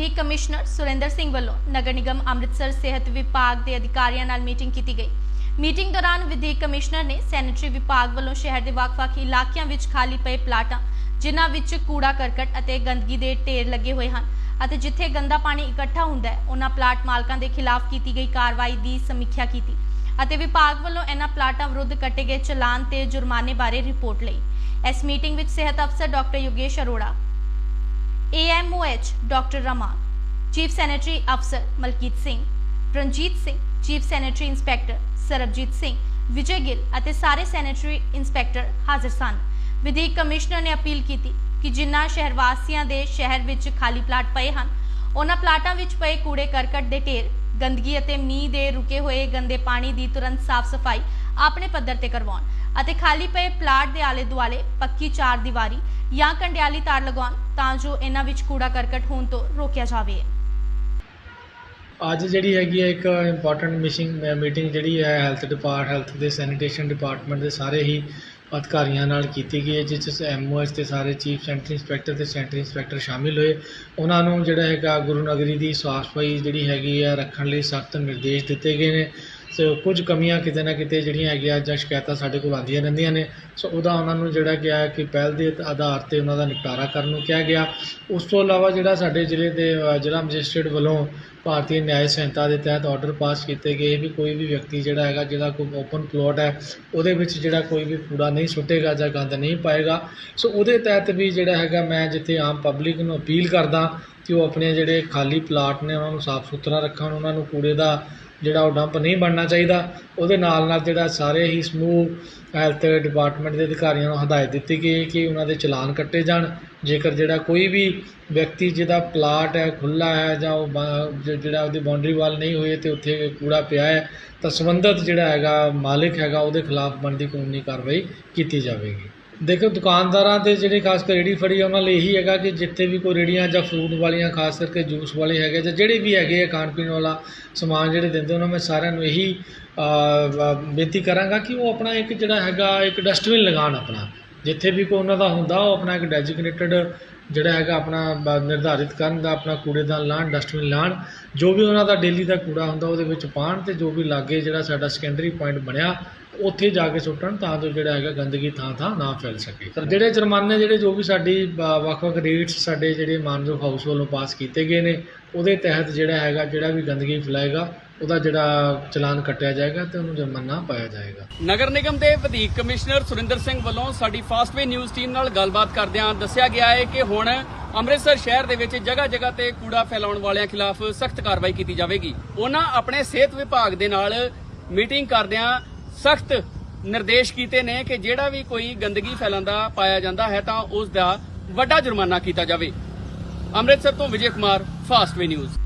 ਵਿਧਾਇਕ ਕਮਿਸ਼ਨਰ ਸੁਰਿੰਦਰ ਸਿੰਘ ਵੱਲੋਂ ਨਗਰ ਨਿਗਮ ਅੰਮ੍ਰਿਤਸਰ ਸਿਹਤ ਵਿਭਾਗ ਦੇ ਅਧਿਕਾਰੀਆਂ ਨਾਲ ਮੀਟਿੰਗ ਕੀਤੀ ਗਈ। ਮੀਟਿੰਗ ਦੌਰਾਨ ਵਿਧਾਇਕ ਕਮਿਸ਼ਨਰ ਨੇ ਸੈਨੇਟਰੀ ਵਿਭਾਗ ਵੱਲੋਂ ਸ਼ਹਿਰ ਦੇ ਵੱਖ-ਵੱਖ ਇਲਾਕਿਆਂ ਵਿੱਚ ਖਾਲੀ ਪਏ ਪਲਾਟਾਂ, ਜਿਨ੍ਹਾਂ ਵਿੱਚ ਕੂੜਾ ਕਰਕਟ ਅਤੇ ਗੰਦਗੀ ਦੇ ਢੇਰ ਲੱਗੇ ਹੋਏ ਹਨ ਅਤੇ ਜਿੱਥੇ ਗੰਦਾ ਪਾਣੀ ਇਕੱਠਾ ਹੁੰਦਾ ਹੈ, ਉਹਨਾਂ ਪਲਾਟ ਮਾਲਕਾਂ ਦੇ ਖਿਲਾਫ ਕੀਤੀ ਗਈ ਕਾਰਵਾਈ ਦੀ ਸਮੀਖਿਆ ਕੀਤੀ ਅਤੇ ਵਿਭਾਗ ਵੱਲੋਂ ਇਹਨਾਂ ਪਲਾਟਾਂ ਵਿਰੁੱਧ ਕੱਟੇ ਗਏ ਚਲਾਨ ਤੇ ਜੁਰਮਾਨੇ ਬਾਰੇ ਰਿਪੋਰਟ ਲਈ। ਇਸ ਮੀਟਿੰਗ ਵਿੱਚ ਸਿਹਤ ਅਫਸਰ doctor Yogesh Arora AMOH doctor Rama chief sanitary ਅਫਸਰ Malkit Singh Ranjit Singh chief sanitary inspector Sarabjit Singh Vijay Gill ਅਤੇ ਸਾਰੇ ਸੈਨੇਟਰੀ ਇੰਸਪੈਕਟਰ ਹਾਜ਼ਰ ਸਨ। ਵਿਧਾਇਕ ਕਮਿਸ਼ਨਰ ਨੇ ਅਪੀਲ ਕੀਤੀ ਕਿ ਜਿਨ੍ਹਾਂ ਸ਼ਹਿਰ ਵਾਸੀਆਂ ਦੇ ਸ਼ਹਿਰ ਵਿੱਚ ਖਾਲੀ ਪਲਾਟ ਪਏ ਹਨ, ਉਹਨਾਂ ਪਲਾਟਾਂ ਵਿੱਚ ਪਏ ਕੂੜੇ ਕਰਕਟ ਦੇ ਢੇਰ, ਗੰਦਗੀ ਅਤੇ ਮੀਂਹ ਦੇ ਰੁਕੇ ਹੋਏ ਗੰਦੇ ਪਾਣੀ ਦੀ ਤੁਰੰਤ ਸਾਫ਼ ਸਫ਼ਾਈ ਆਪਣੇ ਪੱਧਰ ਤੇ ਕਰਵਾਉਣ ਅਤੇ ਖਾਲੀ ਪਏ ਪਲਾਟ ਦੇ ਆਲੇ ਦੁਆਲੇ ਪੱਕੀ ਚਾਰ ਦੀਵਾਰੀ ਜਾਂ ਕੰਡਿਆਲੀ ਤਾਰ ਲਗਾਉਣ ਤਾਂ ਜੋ ਇਹਨਾਂ ਵਿੱਚ ਕੂੜਾ ਕਰਕਟ ਹੋਣ ਤੋਂ ਰੋਕਿਆ ਜਾਵੇ। ਅੱਜ ਜਿਹੜੀ ਹੈਗੀ ਹੈ ਇੱਕ ਇੰਪੋਰਟੈਂਟ ਮਿਸ਼ਿੰਗ ਮੀਟਿੰਗ ਜਿਹੜੀ ਹੈ ਹੈਲਥ ਡਿਪਾਰਟ ਹੈਲਥ ਦੇ ਸੈਨੀਟੇਸ਼ਨ ਡਿਪਾਰਟਮੈਂਟ ਦੇ ਸਾਰੇ ਹੀ ਅਧਿਕਾਰੀਆਂ ਨਾਲ ਕੀਤੀ ਗਈ ਹੈ, ਜਿਸ 'ਚ ਐਮਓਐਸ ਤੇ ਸਾਰੇ ਚੀਫ ਸੈਂਟਰ ਇੰਸਪੈਕਟਰ ਤੇ ਸੈਂਟਰ ਇੰਸਪੈਕਟਰ ਸ਼ਾਮਿਲ ਹੋਏ। ਉਹਨਾਂ ਨੂੰ ਜਿਹੜਾ ਹੈਗਾ ਗੁਰੂ ਨਗਰੀ ਦੀ ਸਾਫ਼ ਸਫ਼ਾਈ ਜਿਹੜੀ ਹੈਗੀ ਹੈ ਰੱਖਣ ਲਈ ਸਖਤ ਨਿਰਦੇਸ਼ ਦਿੱਤੇ ਗਏ ਨੇ। ਸੋ ਕੁਝ ਕਮੀਆਂ ਕਿਤੇ ਨਾ ਕਿਤੇ ਜਿਹੜੀਆਂ ਹੈਗੀਆਂ ਜਾਂ ਸ਼ਿਕਾਇਤਾਂ ਸਾਡੇ ਕੋਲ ਆਉਂਦੀਆਂ ਰਹਿੰਦੀਆਂ ਨੇ। ਸੋ ਉਹਦਾ ਉਹਨਾਂ ਨੂੰ ਜਿਹੜਾ ਗਿਆ ਕਿ ਪਹਿਲ ਦੇ ਆਧਾਰ ਤੇ ਉਹਨਾਂ ਦਾ ਨਿਪਟਾਰਾ ਕਰਨ ਨੂੰ ਕਿਹਾ ਗਿਆ। ਉਸ ਤੋਂ ਇਲਾਵਾ ਜਿਹੜਾ ਸਾਡੇ ਜ਼ਿਲ੍ਹੇ ਦੇ ਜ਼ਿਲ੍ਹਾ ਮੈਜਿਸਟ੍ਰੇਟ ਵੱਲੋਂ ਭਾਰਤੀ ਨਿਆਂ ਸੰਹਿਤਾ ਦੇ ਤਹਿਤ ਆਰਡਰ ਪਾਸ ਕੀਤੇ ਗਏ। ਵੀ ਕੋਈ ਵੀ ਵਿਅਕਤੀ ਜਿਹੜਾ ਹੈਗਾ, ਜਿਹਦਾ ਕੋਈ ਓਪਨ ਪਲੋਟ ਹੈ, ਉਹਦੇ ਵਿੱਚ ਜਿਹੜਾ ਕੋਈ ਵੀ ਕੂੜਾ ਨਹੀਂ ਸੁੱਟੇਗਾ ਜਾਂ ਗੰਦ ਨਹੀਂ ਪਾਏਗਾ। ਸੋ ਉਹਦੇ ਤਹਿਤ ਵੀ ਜਿਹੜਾ ਹੈਗਾ, ਮੈਂ ਜਿੱਥੇ ਆਮ ਪਬਲਿਕ ਨੂੰ ਅਪੀਲ ਕਰਦਾ ਕਿ ਉਹ ਆਪਣੇ ਜਿਹੜੇ ਖਾਲੀ ਪਲਾਟ ਨੇ, ਉਹਨਾਂ ਨੂੰ ਸਾਫ਼ ਸੁਥਰਾ ਰੱਖਣ, ਉਹਨਾਂ ਨੂੰ ਕੂੜੇ ਦਾ ਜਿਹੜਾ ਉਹ ਡੰਪ ਨਹੀਂ ਬਣਨਾ ਚਾਹੀਦਾ, ਉਹਦੇ ਨਾਲ ਨਾਲ ਜਿਹੜਾ ਸਾਰੇ ਹੀ ਸਮੂਹ ਹੈਲਥ ਡਿਪਾਰਟਮੈਂਟ ਦੇ ਅਧਿਕਾਰੀਆਂ ਨੂੰ ਹਦਾਇਤ ਦਿੱਤੀ ਗਈ ਕਿ ਉਹਨਾਂ ਦੇ ਚਲਾਨ ਕੱਟੇ ਜਾਣ। ਜੇਕਰ ਜਿਹੜਾ ਕੋਈ ਵੀ ਵਿਅਕਤੀ ਜਿਹਦਾ ਪਲਾਟ ਹੈ ਖੁੱਲਾ ਹੈ ਜਾਂ ਉਹ ਜਿਹੜਾ ਉਹਦੀ ਬਾਉਂਡਰੀ ਵਾਲ ਨਹੀਂ ਹੋਏ ਤੇ ਉੱਥੇ ਕੂੜਾ ਪਿਆ ਹੈ, ਤਾਂ ਸੰਬੰਧਿਤ ਜਿਹੜਾ ਹੈਗਾ ਮਾਲਿਕ ਹੈਗਾ, ਉਹਦੇ ਖਿਲਾਫ ਬਣਦੀ ਕਾਨੂੰਨੀ ਕਾਰਵਾਈ ਕੀਤੀ ਜਾਵੇਗੀ। ਦੇਖੋ ਦੁਕਾਨਦਾਰਾਂ ਤੇ ਜਿਹੜੇ ਖਾਸ ਕਰ ਰੇੜੀ ਫੜੀ ਆ, ਉਹਨਾਂ ਲਈ ਇਹੀ ਹੈਗਾ ਕਿ ਜਿੱਥੇ ਵੀ ਕੋਈ ਰੇੜੀਆਂ ਜਾਂ ਫਰੂਟ ਵਾਲੀਆਂ ਖਾਸ ਕਰਕੇ ਜੂਸ ਵਾਲੇ ਹੈਗੇ ਜਾਂ ਜਿਹੜੇ ਵੀ ਹੈਗੇ ਆ ਖਾਣ ਪੀਣ ਵਾਲਾ ਸਮਾਨ ਜਿਹੜੇ ਦਿੰਦੇ ਉਹਨਾਂ ਮੈਂ ਸਾਰਿਆਂ ਨੂੰ ਇਹੀ ਬੇਨਤੀ ਕਰਾਂਗਾ ਕਿ ਉਹ ਆਪਣਾ ਇੱਕ ਜਿਹੜਾ ਹੈਗਾ ਇੱਕ ਡਸਟਬਿਨ ਲਗਾਉਣ ਆਪਣਾ। ਜਿੱਥੇ ਵੀ ਕੋਈ ਉਹਨਾਂ ਦਾ ਹੁੰਦਾ ਉਹ ਆਪਣਾ ਇੱਕ ਡੈਜਿਗਨੇਟਡ ਜਿਹੜਾ ਹੈਗਾ ਆਪਣਾ ਨਿਰਧਾਰਿਤ ਕਰਨ ਦਾ ਆਪਣਾ ਕੂੜੇਦਾਨ ਲਾਣ ਡਸਟਬਿਨ ਲਾਣ। ਜੋ ਵੀ ਉਹਨਾਂ ਦਾ ਡੇਲੀ ਦਾ ਕੂੜਾ ਹੁੰਦਾ ਉਹਦੇ ਵਿੱਚ ਪਾਣ ਤੇ ਜੋ ਵੀ ਲਾਗੇ ਜਿਹੜਾ ਸਾਡਾ ਸੈਕੰਡਰੀ ਪੁਆਇੰਟ ਬਣਿਆ ਉੱਥੇ ਜਾ ਕੇ ਸੁੱਟਣ ਤਾਂ ਜੋ ਜਿਹੜਾ ਹੈਗਾ ਗੰਦਗੀ ਥਾਂ ਥਾਂ ਨਾ ਫੈਲ ਸਕੇ। ਸਰ ਜਿਹੜੇ ਜੁਰਮਾਨੇ ਜਿਹੜੇ ਜੋ ਵੀ ਸਾਡੀ ਵੱਖ-ਵੱਖ ਰੇਟਸ ਸਾਡੇ ਜਿਹੜੇ ਮਾਨਯੋਗ ਹਾਊਸ ਵੱਲੋਂ ਪਾਸ ਕੀਤੇ ਗਏ ਨੇ, ਉਹਦੇ ਤਹਿਤ ਜਿਹੜਾ ਹੈਗਾ, ਜਿਹੜਾ ਵੀ ਗੰਦਗੀ ਫੈਲਾਏਗਾ, ਉਹਦਾ ਜਿਹੜਾ ਚਲਾਨ ਕੱਟਿਆ ਜਾਏਗਾ ਤੇ ਉਹਨੂੰ ਜੁਰਮਾਨਾ ਪਾਇਆ ਜਾਏਗਾ। ਨਗਰ ਨਿਗਮ ਦੇ ਵਧੀਕ ਕਮਿਸ਼ਨਰ ਸੁਰਿੰਦਰ ਸਿੰਘ ਵੱਲੋਂ ਸਾਡੀ ਫਾਸਟਵੇ ਨਿਊਜ਼ ਟੀਮ ਨਾਲ ਗੱਲਬਾਤ ਕਰਦਿਆਂ ਦੱਸਿਆ ਗਿਆ ਹੈ ਕਿ ਹੁਣ ਅੰਮ੍ਰਿਤਸਰ ਸ਼ਹਿਰ ਦੇ ਵਿੱਚ ਜਗ੍ਹਾ ਜਗ੍ਹਾ ਤੇ ਕੂੜਾ ਫੈਲਾਉਣ ਵਾਲਿਆਂ ਖਿਲਾਫ ਸਖਤ ਕਾਰਵਾਈ ਕੀਤੀ ਜਾਵੇਗੀ। ਉਹਨਾਂ ਆਪਣੇ ਸਿਹਤ ਵਿਭਾਗ ਦੇ ਨਾਲ ਮੀਟਿੰਗ ਕਰਦਿਆਂ ਸਖਤ ਨਿਰਦੇਸ਼ ਕੀਤੇ ਨੇ ਕਿ ਜਿਹੜਾ ਵੀ ਕੋਈ ਗੰਦਗੀ ਫੈਲਾਉਂਦਾ ਪਾਇਆ ਜਾਂਦਾ ਹੈ ਤਾਂ ਉਸ ਦਾ ਵੱਡਾ ਜੁਰਮਾਨਾ ਕੀਤਾ ਜਾਵੇ। ਅੰਮ੍ਰਿਤਸਰ ਤੋਂ ਵਿਜੇ ਕੁਮਾਰ ਫਾਸਟਵੇ ਨਿਊਜ਼